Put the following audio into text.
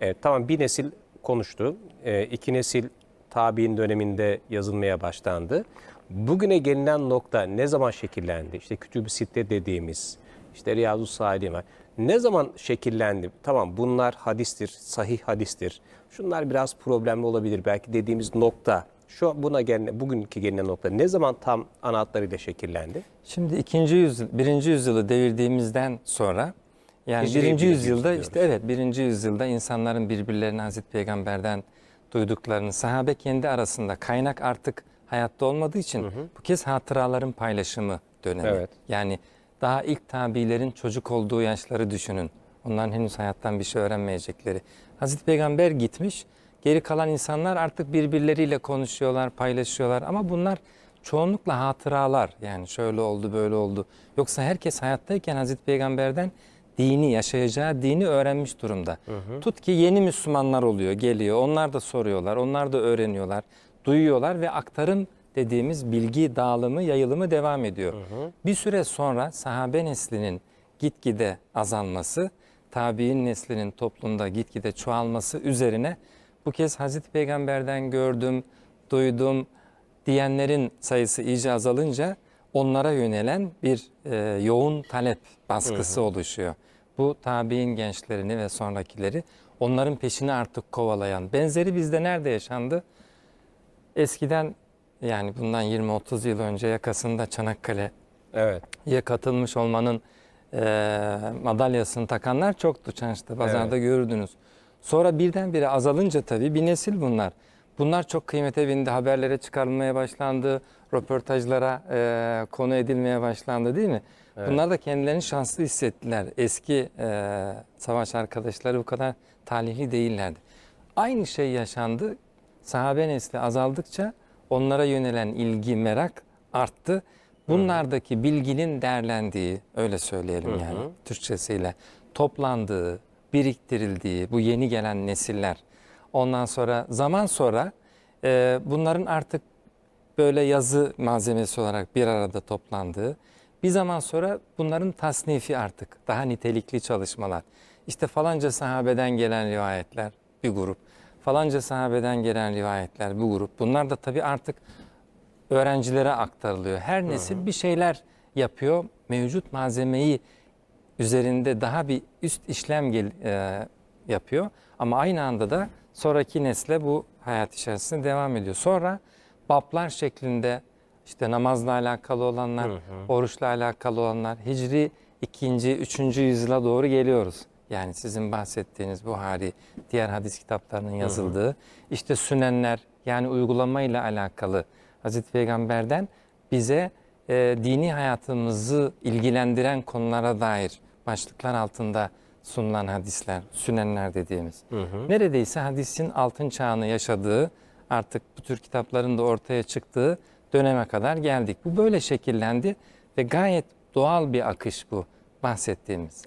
Evet, tamam bir nesil konuştu. E, iki nesil tabi'in döneminde yazılmaya başlandı. Bugüne gelinen nokta ne zaman şekillendi? İşte Kütüb-i Sitte dediğimiz, işte Riyazu Salihin var. Ne zaman şekillendi? Tamam bunlar hadistir, sahih hadistir. Şunlar biraz problemli olabilir belki dediğimiz nokta. Şu buna gelene, bugünkü gelinen nokta ne zaman tam ana hatlarıyla şekillendi? Şimdi ikinci yüzyıl, birinci yüzyılı devirdiğimizden sonra yani Hicri birinci yüzyılda yüzyıl işte evet birinci yüzyılda insanların birbirlerine Hazreti Peygamber'den duyduklarını sahabe kendi arasında kaynak artık hayatta olmadığı için bu kez hatıraların paylaşımı dönemi. Evet. Yani daha ilk tabilerin çocuk olduğu yaşları düşünün. Onların henüz hayattan bir şey öğrenmeyecekleri. Hazreti Peygamber gitmiş. Geri kalan insanlar artık birbirleriyle konuşuyorlar, paylaşıyorlar ama bunlar çoğunlukla hatıralar. Yani şöyle oldu, böyle oldu. Yoksa herkes hayattayken Hazreti Peygamber'den dini, yaşayacağı dini öğrenmiş durumda. Tut ki yeni Müslümanlar oluyor, geliyor. Onlar da soruyorlar, onlar da öğreniyorlar, duyuyorlar ve aktarım dediğimiz bilgi dağılımı, yayılımı devam ediyor. Bir süre sonra sahabe neslinin gitgide azalması, tabi'in neslinin toplumda gitgide çoğalması üzerine bu kez Hazreti Peygamber'den gördüm, duydum diyenlerin sayısı iyice azalınca onlara yönelen bir e, yoğun talep baskısı oluşuyor. Bu tabi'in gençlerini ve sonrakileri onların peşini artık kovalayan. Benzeri bizde nerede yaşandı? Eskiden yani bundan 20-30 yıl önce yakasında Çanakkale'ye Evet. katılmış olmanın e, madalyasını takanlar çoktu çarşıda, pazarda görürdünüz. Sonra birdenbire azalınca tabii bir nesil bunlar. Bunlar çok kıymete bindi, haberlere çıkarılmaya başlandı, röportajlara e, konu edilmeye başlandı değil mi? Bunlar da kendilerini şanslı hissettiler. Eski e, savaş arkadaşları bu kadar talihli değillerdi. Aynı şey yaşandı. Sahabe nesli azaldıkça onlara yönelen ilgi, merak arttı. Bunlardaki bilginin değerlendiği, öyle söyleyelim yani Türkçesiyle, toplandığı, biriktirildiği bu yeni gelen nesiller. Ondan sonra zaman sonra e, bunların artık böyle yazı malzemesi olarak bir arada toplandığı, bir zaman sonra bunların tasnifi artık daha nitelikli çalışmalar. İşte falanca sahabeden gelen rivayetler bir grup, falanca sahabeden gelen rivayetler bir grup. Bunlar da tabii artık öğrencilere aktarılıyor. Her nesil bir şeyler yapıyor. Mevcut malzemeyi üzerinde daha bir üst işlem gel, e, yapıyor. Ama aynı anda da sonraki nesle bu hayat içerisinde devam ediyor. Sonra bablar şeklinde işte namazla alakalı olanlar, oruçla alakalı olanlar, Hicri 2. 3. yüzyıla doğru geliyoruz. Yani sizin bahsettiğiniz Buhari, diğer hadis kitaplarının yazıldığı, işte sünenler yani uygulamayla alakalı Hazreti Peygamber'den bize e, dini hayatımızı ilgilendiren konulara dair başlıklar altında sunulan hadisler, sünenler dediğimiz. Neredeyse hadisin altın çağını yaşadığı, artık bu tür kitapların da ortaya çıktığı döneme kadar geldik. Bu böyle şekillendi ve gayet doğal bir akış bu bahsettiğimiz.